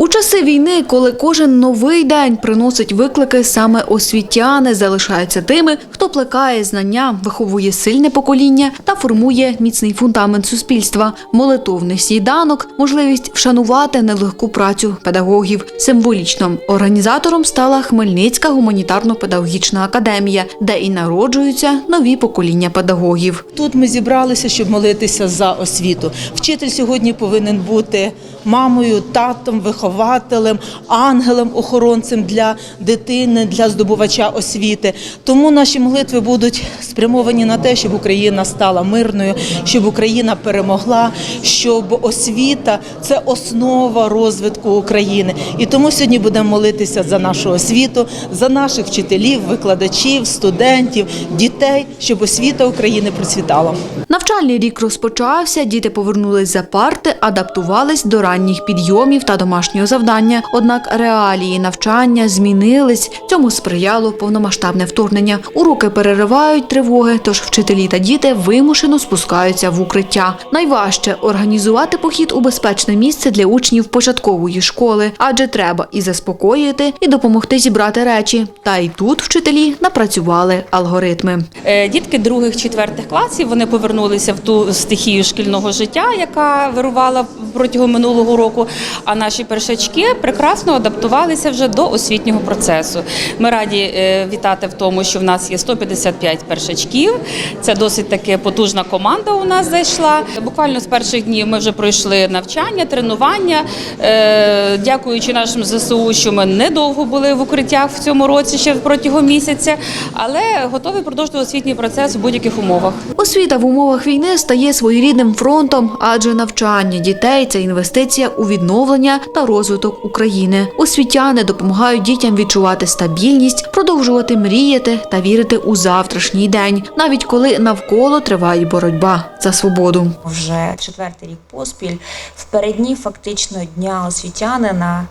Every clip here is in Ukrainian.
У часи війни, коли кожен новий день приносить виклики, саме освітяни залишаються тими, хто плекає знання, виховує сильне покоління та формує міцний фундамент суспільства, молитовний сніданок, можливість вшанувати нелегку працю педагогів. Символічним організатором стала Хмельницька гуманітарно-педагогічна академія, де і народжуються нові покоління педагогів. Тут ми зібралися, щоб молитися за освіту. Вчитель сьогодні повинен бути мамою, татом, вихователем, ангелем, охоронцем для дитини, для здобувача освіти. Тому наші молитви будуть спрямовані на те, щоб Україна стала мирною, щоб Україна перемогла, щоб освіта це основа розвитку України. І тому сьогодні будемо молитися за нашу освіту, за наших вчителів, викладачів, студентів, дітей, щоб освіта України процвітала. Навчальний рік розпочався, діти повернулись за парти, адаптувались до ранніх підйомів та домашнього завдання. Однак реалії навчання змінились. Цьому сприяло повномасштабне вторгнення. Уроки переривають тривоги, тож вчителі та діти вимушено спускаються в укриття. Найважче організувати похід у безпечне місце для учнів початкової школи, адже треба і заспокоїти, і допомогти зібрати речі. Та й тут вчителі напрацювали алгоритми. Е, Дітки других четвертих класів вони повернулися в ту стихію шкільного життя, яка вирувала протягом минулого року. А наші першачки прекрасно адаптувалися вже до освітнього процесу. Ми раді е, вітати в тому, що в нас є 155 першачків. Це досить таки потужна команда. У нас зайшла. Буквально з перших днів ми вже пройшли навчання, тренування. Е, Дякуючи нашим ЗСУ, що ми недовго були в укриттях в цьому році, ще протягом місяця, але готові продовжити освітній процес в будь-яких умовах. Освіта в умовах війни стає своєрідним фронтом, адже навчання дітей це інвестиція у відновлення та розвиток України. Освітяни допомагають дітям відчувати стабільність, продовжувати мріяти та вірити у завтрашній день, навіть коли навколо триває боротьба за свободу. вже четвертий рік поспіль. В передні фактично дня освітянина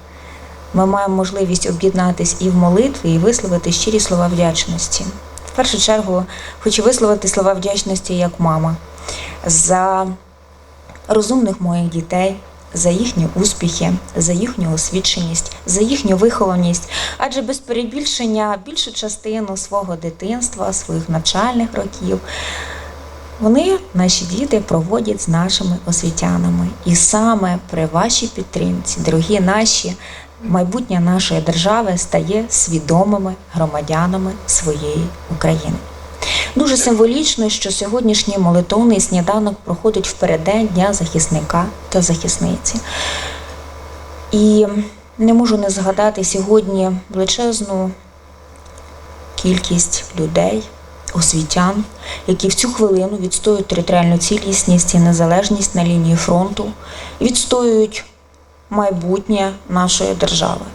ми маємо можливість об'єднатись і в молитві, і висловити щирі слова вдячності. В першу чергу хочу висловити слова вдячності як мама за розумних моїх дітей. За їхні успіхи, за їхню освіченість, за їхню вихованість, адже без перебільшення більшу частину свого дитинства, своїх навчальних років вони, наші діти, проводять з нашими освітянами. І саме при вашій підтримці, дорогі наші, майбутнє нашої держави стає свідомими громадянами своєї України. Дуже символічно, що сьогоднішній молитовний сніданок проходить в переддень Дня захисника та захисниці. І не можу не згадати сьогодні величезну кількість людей, освітян, які в цю хвилину відстоюють територіальну цілісність і незалежність на лінії фронту, відстоюють майбутнє нашої держави.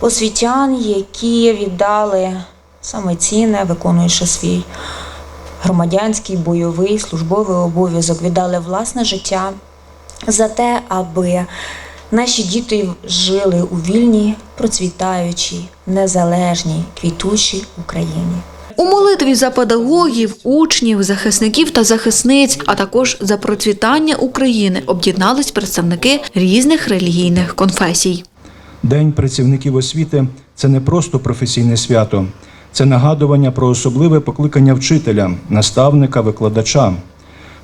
Освітян, які віддали саме цінне, виконуючи свій громадянський бойовий службовий обов'язок, віддали власне життя за те, аби наші діти жили у вільній, процвітаючій, незалежній, квітучій Україні. У молитві за педагогів, учнів, захисників та захисниць, а також за процвітання України об'єднались представники різних релігійних конфесій. День працівників освіти це не просто професійне свято, це нагадування про особливе покликання вчителя, наставника, викладача.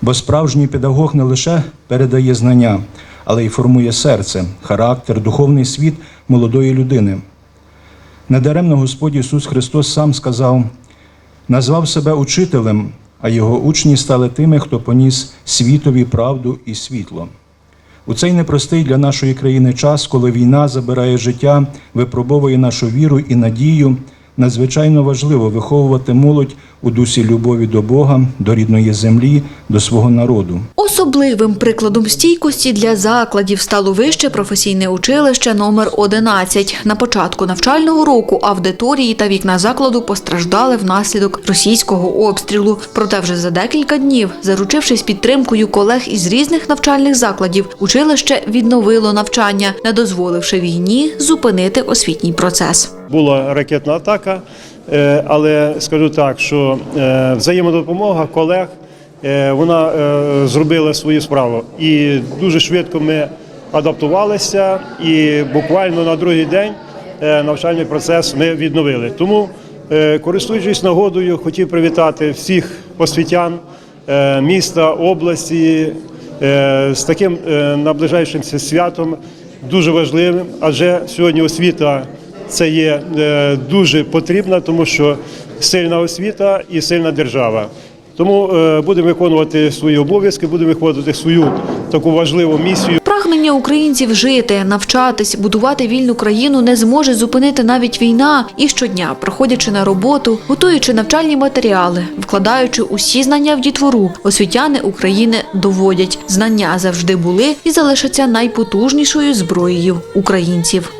Бо справжній педагог не лише передає знання, але й формує серце, характер, духовний світ молодої людини. Недаремно Господь Ісус Христос сам сказав, назвав себе учителем, а його учні стали тими, хто поніс світові правду і світло. У цей непростий для нашої країни час, коли війна забирає життя, випробовує нашу віру і надію, надзвичайно важливо виховувати молодь у дусі любові до Бога, до рідної землі, до свого народу. Особливим прикладом стійкості для закладів стало вище професійне училище номер 11. На початку навчального року аудиторії та вікна закладу постраждали внаслідок російського обстрілу. Проте вже за декілька днів, заручившись підтримкою колег із різних навчальних закладів, училище відновило навчання, не дозволивши війні зупинити освітній процес. Була ракетна атака, е, але скажу так, що е, взаємодопомога колег вона е, зробила свою справу. І дуже швидко ми адаптувалися, і буквально на другий день е, навчальний процес ми відновили. Тому, е, користуючись нагодою, хотів привітати всіх освітян е, міста, області е, з таким е, наближаючимся святом, дуже важливим, адже сьогодні освіта це є е, дуже потрібна, тому що сильна освіта і сильна держава. Тому е, будемо виконувати свої обов'язки, будемо виконувати свою таку важливу місію. Прагнення українців жити, навчатись, будувати вільну країну не зможе зупинити навіть війна. І щодня, проходячи на роботу, готуючи навчальні матеріали, вкладаючи усі знання в дітвору, освітяни України доводять, знання завжди були і залишаться найпотужнішою зброєю українців.